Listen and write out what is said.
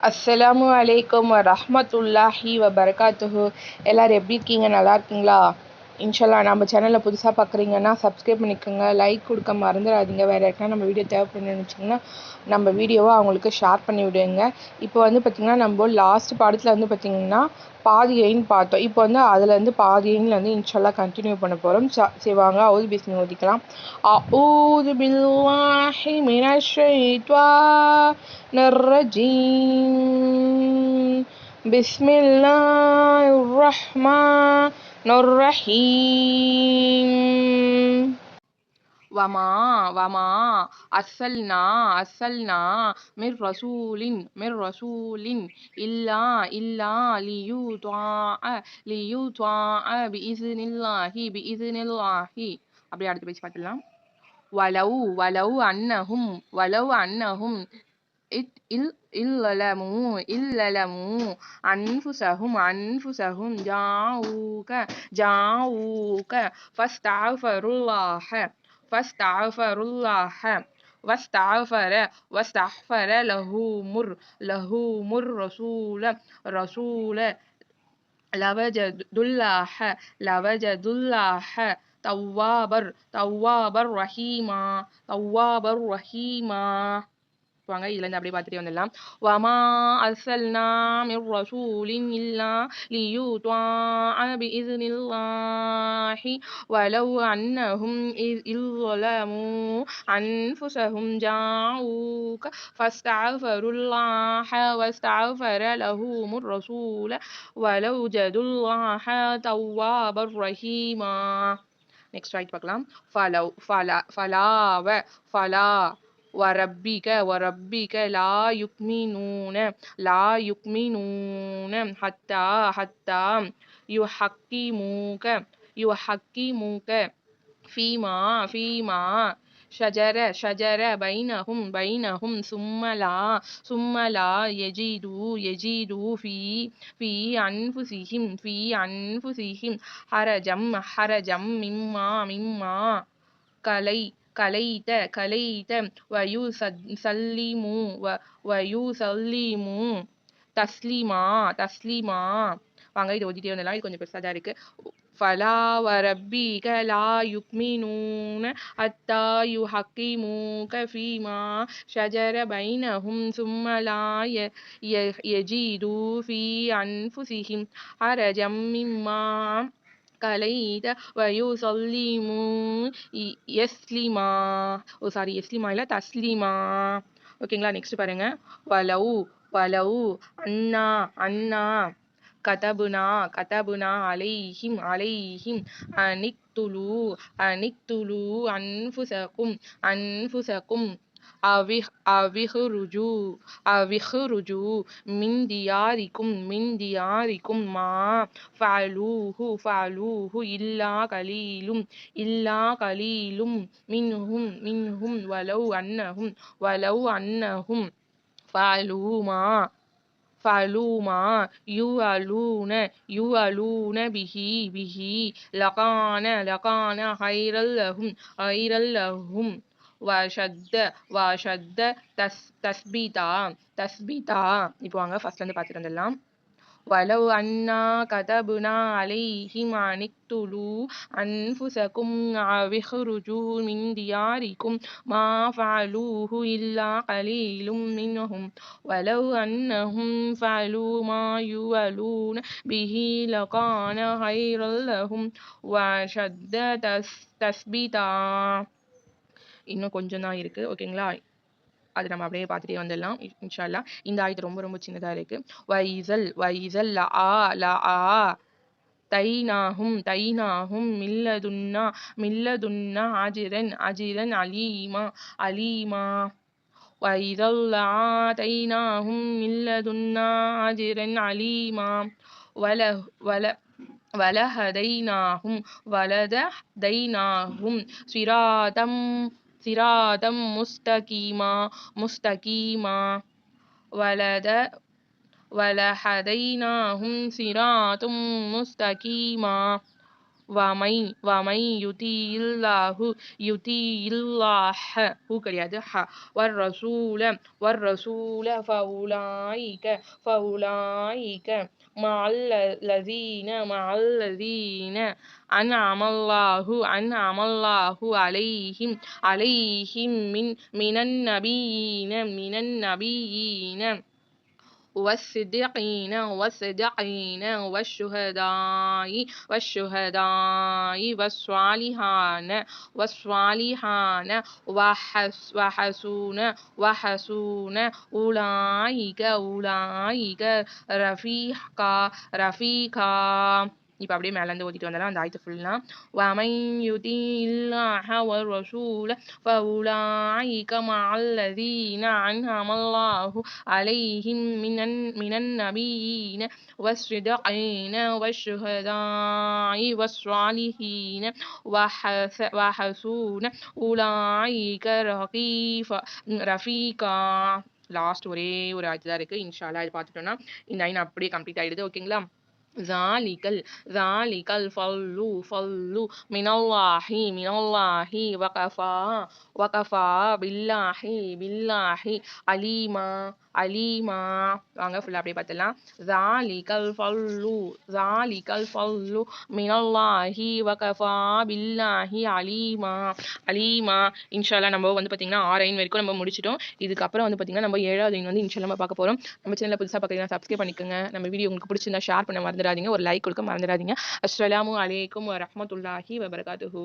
அஸ்ஸலாமு அலைக்கும் வரஹ்மத்துல்லாஹி வபரகாத்துஹு எல்லோரும் எப்படி இருக்கீங்க? நல்லா இருக்கீங்களா? இன்ஷால்லா நம்ம சேனலில் புதுசாக பார்க்குறீங்கன்னா சப்ஸ்கிரைப் பண்ணிக்கோங்க. லைக் கொடுக்க மறந்துடாதீங்க. வேறு யாருக்கா நம்ம வீடியோ தேவைப்படுன்னு நினச்சிங்கன்னா நம்ம வீடியோவை அவங்களுக்கு ஷேர் பண்ணி விடுங்க. இப்போ வந்து பார்த்திங்கன்னா நம்ம லாஸ்ட் பாடத்தில் வந்து பார்த்திங்கன்னா பாதி எயின் பார்த்தோம். இப்போ வந்து அதில் வந்து பாதி எயினில் வந்து இன்ஷால்லா கண்டினியூ பண்ண போகிறோம் செய்வாங்க அவுது பிஸ்மி ஓதிக்கலாம் அவுது பில்லாஹி மினஷ் ஷைத்வானிர் ரஜீம் பிஸ்மில்லாஹிர் ரஹ்மானிர் வமா வமா அசல்னா அசல்னா மிர் ரசூலின் மிர் ரசூலின் இல்லா இல்லா லியூ துவா லியூ துவா பி இஸ்னில்லாஹி பி இஸ்னில்லாஹி அப்படியே அடுத்த பேச்சு பார்த்துடலாம். வலவு வலவு அன்னஹும் வலவு அன்னஹும் إلا لموا إلا لموا أنفسهم أنفسهم جاؤوك جاؤوك فاستغفر الله فاستغفر الله واستغفر واستغفر له مر له مر رسول رسول لوجدوا الله لوجدوا الله توابا توابا رحيما توابا رحيما. வாங்க இதல இருந்து அப்படியே பார்த்துட்டே வந்தலாம் வமா அசல்னா ரசூலின் இல்லா லியூ அபி இஸ்னில்லாஹி நில்லாஹி வலவு அன்னஹும் இல்வலமு அன்ஃபுஸஹும் ஜாஊக ஃபஸ்டாஃபருல்லாஹ வஸ்டாஃபர லஹூமுர் ரசூல வலவு ஜதுல்லாஹ தவ்வாபர் ரஹீமா நெக்ஸ்ட் ரைட் பார்க்கலாம் ஃபலவ் ஃபலா ஃபலாவ ஃபலா وربك وربك لا يؤمنون لا يؤمنون حتى حتى يحكموك يحكموك فيما فيما شجر شجر بينهم بينهم ثم لا ثم لا يجدوا يجدوا في في أنفسهم في أنفسهم حرجا حرجا مما مما கலையிட கலையிட வயு சல்லிமு வ வயு சல்லிமு. தஸ்லிமா தஸ்லிமா. வாங்க இது ஓதிட்டே வந்துடலாம் இது கொஞ்சம் பெருசாக தான் இருக்குது ஃபலா வரப்பிக லா யுக்மினூன அத்தா யு ஹக்கிமூக ஃபீமா ஷஜர பைனஹும் சும்மலாய யஜீது ஃபீ அன்ஃபுசிஹிம் ஹரஜம் மிம்மா. கலைத வயுசல்லிமு எஸ்லிமா ஓ சாரி எஸ்லிமா இல்லை தஸ்லிமா. ஓகேங்களா நெக்ஸ்ட் பாருங்க. வலவு வலவு அண்ணா அண்ணா. கதபுனா கதபுனா அலைஹிம் அலைஹிம். அனிக்துலு அனிக்துலு அன்ஃபுசகும் அன்ஃபுசகும் أَوِاخْرُجُوا مِنْ دِيَارِكُمْ مِنْ دِيَارِكُمْ مَا فَعَلُوهُ فَعَلُوهُ إِلَّا قَلِيلٌ مِنْهُمْ وَلَوْ أَنَّهُمْ فَعَلُوا مَا يُوعَظُونَ بِهِ لَكَانَ خَيْرًا لَهُمْ வஷத்த வஷத்த தஸ் தஸ்பீதா தஸ்பீதா இப்போ வாங்க ஃபர்ஸ்ட்லேருந்து பார்த்துட்டு வந்துடலாம் ولو أنا كتبنا عليهم أن اقتلوا أنفسكم أو اخرجوا من دياركم ما فعلوه إلا قليل منهم ولو أنهم فعلوا ما يوعظون به لكان خيرا لهم وأشد تثبيتا இன்னும் கொஞ்சம் தான் இருக்குது ஓகேங்களா அது நம்ம அப்படியே பார்த்துட்டே வந்துடலாம். இன்ஷால்லா இந்த ஆயத்து ரொம்ப ரொம்ப சின்னதாக இருக்குது வைசல் வைசல் ல ஆ ல ஆ. தைனாகும் தைனாகும் மில்லதுன்னா மில்லதுன்னா ஆஜிரன் அஜிரன் அலீமா அலீமா. வைதல்லா தைனாகும் மில்லதுன்னா ஆஜிரன் அலீமா. வல வல வலஹதைனாகும் வலதஹதைனாகும் சிராதம் صراطا مستقيما مستقيما ولد ولهديناهم صراط مستقيما வமை வமை யுதி இல்லாஹ ஹூ கிடையாது. ஹ. வர் ரசூல வர் ரசூல ஃபவுலாயிக ஃபவுலாயிக மல்லதீன மல்லதீன அன் அமல்லாஹு அன் அமல்லாஹு அலைஹிம் அலைஹிம் மின் மினன் நபீன மினன் நபீன. والصديقين والصديقين والشهداء والشهداء والصالحان والصالحان وحس وحسون وحسون. أولئك أولئك رفيقا رفيقا. இப்போ அப்படியே மேலேருந்து ஓதிட்டு வந்தாலும் அந்த ஆயத்து ஃபுல்லாக ومن يطع الله والرسول فأولئك مع الذين أنعم الله عليهم من من النبيين والصديقين والشهداء والصالحين وحسن أولئك رقيفا رفيقا லாஸ்ட் ஒரே ஒரு ஆயத்து தான் இருக்குது இன்ஷால்லா இது பார்த்துட்டோம்னா இந்த ஐன் அப்படியே கம்ப்ளீட் ஆகிடுது ஓகேங்களா ஜாலிகல் ஜாலிகல் ஃபல்லு ஃபல்லு மினல்லாஹி மினல்லாஹி வகஃபா வகஃபா பில்லாஹி பில்லாஹி அலீமா அலீமா வாங்க ஃபுல்லாக அப்படியே பார்த்தலாம் பார்த்துலாம் ஜாலிகல் ஃபல்லு ஜாலிகல் ஃபல்லு மினல்லாஹி வகஃபா பில்லாஹி அலீமா அலீமா இன்ஷால்லா நம்ம வந்து பார்த்திங்கன்னா ஆறாயின் வரைக்கும் நம்ம முடிச்சிட்டோம். இதுக்கப்புறம் வந்து பார்த்திங்கன்னா நம்ம ஏழாவது வந்து இன்ஷா நம்ம பார்க்க போகிறோம் நம்ம சேனலில் புதுசாக பார்க்குறீங்கன்னா சப்ஸ்கிரைப் பண்ணிக்கோங்க. நம்ம வீடியோ உங்களுக்கு பிடிச்சிருந்தா ஷேர் பண்ண மாதிரி மறந்துடாதீங்க. ஒரு லைக் கொடுக்க மறந்துடாதீங்க. அஸ்ஸலாமு அலைக்கும் வரஹ்மத்துல்லாஹி வபரகாத்துஹு